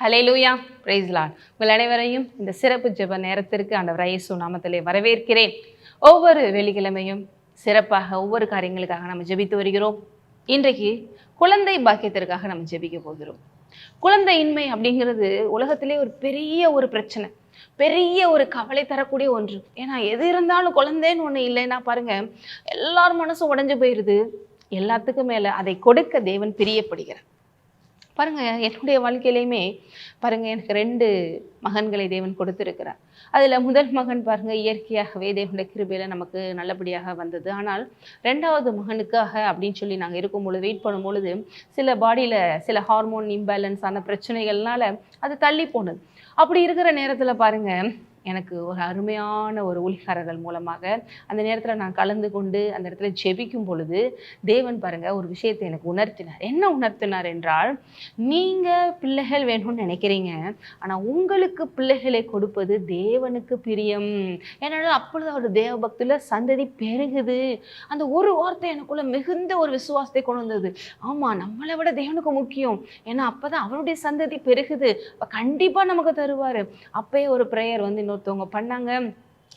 ஹலே லூயா பிரைஸ்லான் உங்கள் அனைவரையும் இந்த சிறப்பு ஜெப நேரத்திற்கு அந்த வரையசு நாமத்திலே வரவேற்கிறேன். ஒவ்வொரு வெள்ளிக்கிழமையும் சிறப்பாக ஒவ்வொரு காரியங்களுக்காக நம்ம ஜெபித்து வருகிறோம். இன்றைக்கு குழந்தை பாக்கியத்திற்காக நம்ம ஜெபிக்க போகிறோம். குழந்தையின்மை அப்படிங்கிறது உலகத்திலே ஒரு பெரிய ஒரு பிரச்சனை. பெரிய ஒரு கவலை தரக்கூடிய ஒன்று. ஏன்னா எது இருந்தாலும் குழந்தைன்னு ஒன்று இல்லைன்னா பாருங்க எல்லார் மனசும் உடஞ்சு போயிடுது எல்லாத்துக்கும் மேலே அதை கொடுக்க தேவன் பிரியப்படுகிறார். பாருங்க என்னுடைய வாழ்க்கையிலையுமே பாருங்கள் எனக்கு ரெண்டு மகன்களை தேவன் கொடுத்துருக்கிறார். அதில் முதல் மகன் பாருங்கள் இயற்கையாகவே தேவனுடைய கிருபையில் நமக்கு நல்லபடியாக வந்தது. ஆனால் ரெண்டாவது மகனுக்காக அப்படின்னு சொல்லி நாங்கள் இருக்கும் பொழுது வெயிட் பண்ணும் பொழுது சில பாடியில் சில ஹார்மோன் இம்பேலன்ஸ் ஆன பிரச்சனைகள்னால அது தள்ளி போனது. அப்படி இருக்கிற நேரத்தில் பாருங்கள் எனக்கு ஒரு அருமையான ஒரு ஒளிகாரர்கள் மூலமாக அந்த நேரத்தில் நான் கலந்து கொண்டு அந்த இடத்துல ஜெபிக்கும் பொழுது தேவன் பாருங்கள் ஒரு விஷயத்தை எனக்கு உணர்த்தினார். என்ன உணர்த்தினார் என்றால் நீங்கள் பிள்ளைகள் வேணும்னு நினைக்கிறீங்க ஆனால் உங்களுக்கு பிள்ளைகளை கொடுப்பது தேவனுக்கு பிரியம். ஏன்னா அப்பொழுது அவர் தேவ பக்தியில் சந்ததி பெருகுது. அந்த ஒரு வார்த்தை எனக்குள்ள மிகுந்த ஒரு விசுவாசத்தை கொண்டு வந்தது. ஆமாம் நம்மளை விட தேவனுக்கு முக்கியம். ஏன்னா அப்போ தான் அவருடைய சந்ததி பெருகுது. கண்டிப்பாக நமக்கு தருவார். அப்பயே ஒரு ப்ரேயர் வந்து ஒருத்தவங்க பண்ணாங்க.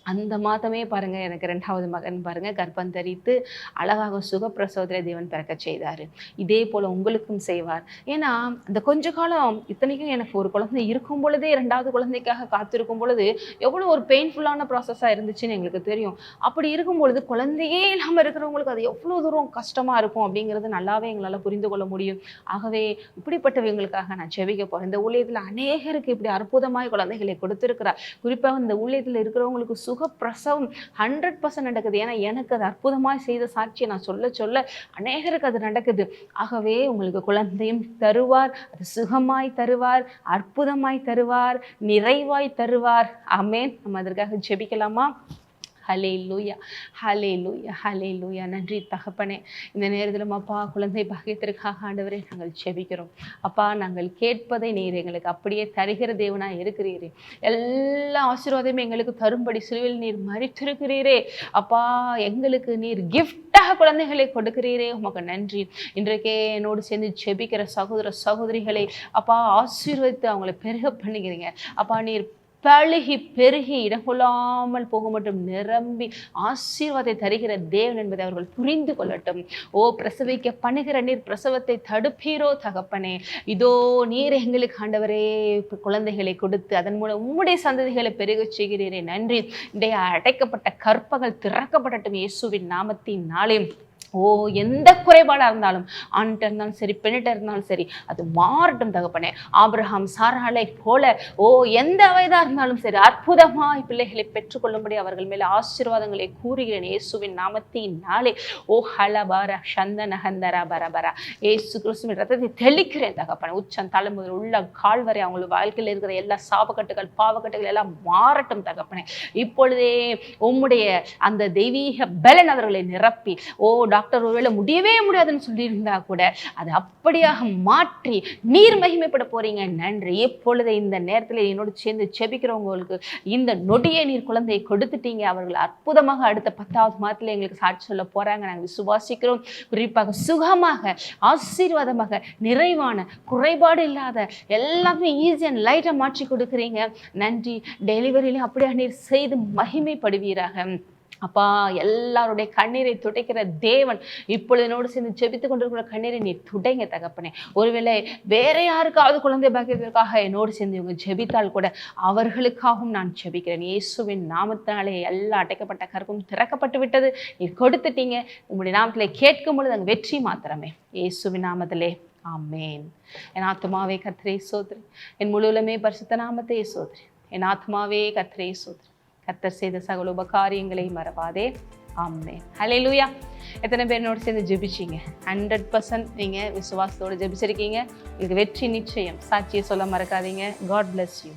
அந்த மாதமே பாருங்க எனக்கு ரெண்டாவது மகன் பாருங்க கர்ப்பம் தரித்து அழகாக சுகப்பிரசோதரை தேவன் பிறக்க செய்தார். இதே போல் உங்களுக்கும் செய்வார். ஏன்னா அந்த கொஞ்ச காலம் இத்தனைக்கும் எனக்கு ஒரு குழந்தை இருக்கும் பொழுதே ரெண்டாவது குழந்தைக்காக காத்திருக்கும் பொழுது எவ்வளோ ஒரு பெயின்ஃபுல்லான ப்ராசஸாக இருந்துச்சுன்னு எங்களுக்கு தெரியும். அப்படி இருக்கும் பொழுது குழந்தையே இல்லாமல் இருக்கிறவங்களுக்கு அது எவ்வளோ தூரம் கஷ்டமாக இருக்கும் அப்படிங்கிறது நல்லாவே எங்களால் புரிந்து கொள்ள முடியும். ஆகவே இப்படிப்பட்டவங்களுக்காக நான் செவிக்க போகிறேன் இந்த ஊழியத்தில் அநேகருக்கு இப்படி அற்புதமாய் குழந்தைகளை கொடுத்துருக்கிறார். குறிப்பாக இந்த ஊழியத்தில் இருக்கிறவங்களுக்கு சுகப்பிரசவம் ஹண்ட்ரட் பர்சன்ட் நடக்குது. ஏன்னா எனக்கு அது அற்புதமாக செய்த சாட்சியை நான் சொல்ல சொல்ல அநேகருக்கு அது நடக்குது. ஆகவே உங்களுக்கு குழந்தையும் தருவார் அது சுகமாய் தருவார் அற்புதமாய் தருவார் நிறைவாய் தருவார். ஆமேன். நம்ம அதற்காக ஜெபிக்கலாமா? ஹலே லூயா ஹலே லூயா ஹலே லூயா நன்றி தகப்பனே. இந்த நேரத்தில் அப்பா குழந்தை பாக்கியத்திற்காக ஆண்டவரே நாங்கள் செபிக்கிறோம். அப்பா நாங்கள் கேட்பதை நீர் எங்களுக்கு அப்படியே தருகிற தேவனாக இருக்கிறீரே. எல்லா ஆசீர்வாதமும் எங்களுக்கு தரும்படி சிலுவில் நீர் மறித்திருக்கிறீரே. அப்பா எங்களுக்கு நீர் கிஃப்டாக குழந்தைகளை கொடுக்கிறீரே. உமக்கு நன்றி. இன்றைக்கே என்னோடு சேர்ந்து செபிக்கிற சகோதர சகோதரிகளை அப்பா ஆசீர்வதித்து அவங்களை பெருக பண்ணுகிறீங்க. அப்பா நீர் பழுகி பெருகி இடங்கொள்ளாமல் போக மட்டும் நிரம்பி ஆசீர்வாதத்தை தருகிற தேவன் என்பதை அவர்கள் புரிந்து கொள்ளட்டும். ஓ பிரசவிக்க பண்ணுகிற நீர் பிரசவத்தை தடுப்பீரோ தகப்பனே. இதோ நீர் எங்களுக்கு ஆண்டவரே குழந்தைகளை கொடுத்து அதன் மூலம் உம்முடைய சந்ததிகளை பெருக செய்கிறீரே. நன்றி. இன்றைய அடைக்கப்பட்ட கற்பகள் திறக்கப்படட்டும் இயேசுவின் நாமத்தின் நாளே. ஓ எந்த குறைபாடாக இருந்தாலும் ஆண்கிட்ட இருந்தாலும் சரி பெண்ணிட்ட இருந்தாலும் சரி அது மாறட்டும் தகப்பனே. ஆப்ரஹாம் சாராலை போல ஓ எந்த வயதாக இருந்தாலும் சரி அற்புதமாய் பிள்ளைகளை பெற்றுக்கொள்ளும்படி அவர்கள் மேலே ஆசீர்வாதங்களை கூறுகிறேன். இயேசுவின் நாமத்தினாலே ஓ ஹலபார சந்த நகந்தரா பரபரா. ஏசு கிறிஸ்துவின் ரத்தத்தை தெளிக்கிறேன் தகப்பனே. உச்சம் தலைமுதல் உள்ள கால் வரை அவங்களோட வாழ்க்கையில் இருக்கிற எல்லா சாபக்கட்டுகள் பாவக்கட்டுகள் எல்லாம் மாறட்டும் தகப்பனே. இப்பொழுதே உம்முடைய அந்த தெய்வீக பலன் அவர்களை நிரப்பி ஓ டாக்டர் ஒருவேளை முடியவே முடியாதுன்னு சொல்லியிருந்தா கூட அதை அப்படியாக மாற்றி நீர் மகிமைப்பட போறீங்க. நன்றி. இப்பொழுது இந்த நேரத்தில் என்னோடு சேர்ந்து செபிக்கிறவங்களுக்கு இந்த நொடியை நீர் குழந்தையை கொடுத்துட்டீங்க. அவர்கள் அற்புதமாக அடுத்த பத்தாவது மாதத்தில் எங்களுக்கு சாட்சி சொல்ல போறாங்க. நாங்கள் விசுவாசிக்கிறோம். குறிப்பாக சுகமாக ஆசீர்வாதமாக நிறைவான குறைபாடு இல்லாத எல்லாமே ஈஸி அண்ட் லைட்டாக மாற்றி கொடுக்குறீங்க. நன்றி. டெலிவரியிலும் அப்படியே நீர் செய்து மகிமைப்படுவீராக. அப்பா எல்லாருடைய கண்ணீரை துடைக்கிற தேவன் இப்பொழுது என்னோடு சேர்ந்து ஜெபித்து கொண்டிருக்கிற கண்ணீரை நீ துடைங்க தகப்பனே. ஒருவேளை வேற யாருக்காவது குழந்தை பாக்கியத்திற்காக என்னோடு சேர்ந்து இவங்க ஜெபித்தால் கூட அவர்களுக்காகவும் நான் ஜெபிக்கிறேன். இயேசுவின் நாமத்தினாலே எல்லா அடைக்கப்பட்ட கருப்பும் திறக்கப்பட்டு விட்டது. நீ கொடுத்துட்டீங்க. உங்களுடைய நாமத்தில் கேட்கும் பொழுது அங்கே வெற்றி மாத்திரமே. இயேசுவின் நாமத்திலே. ஆமேன். என் ஆத்மாவே கத்திரே சோதரி. என் முழுவலுமே பரிசுத்த நாமத்தையே சோதரி. என் ஆத்மாவே கத்திரே சோதரி. கத்தர் செய்த சகல உபகாரியங்களை மறவாதே. ஆமே ஹலே லூயா எத்தனை பேர் என்னோட சேர்ந்து ஜெபிச்சிங்க? ஹண்ட்ரட் பர்சன்ட் நீங்கள் விசுவாசத்தோடு ஜெபிச்சிருக்கீங்க. இது வெற்றி நிச்சயம். சாட்சியை சொல்ல மறக்காதீங்க. God bless you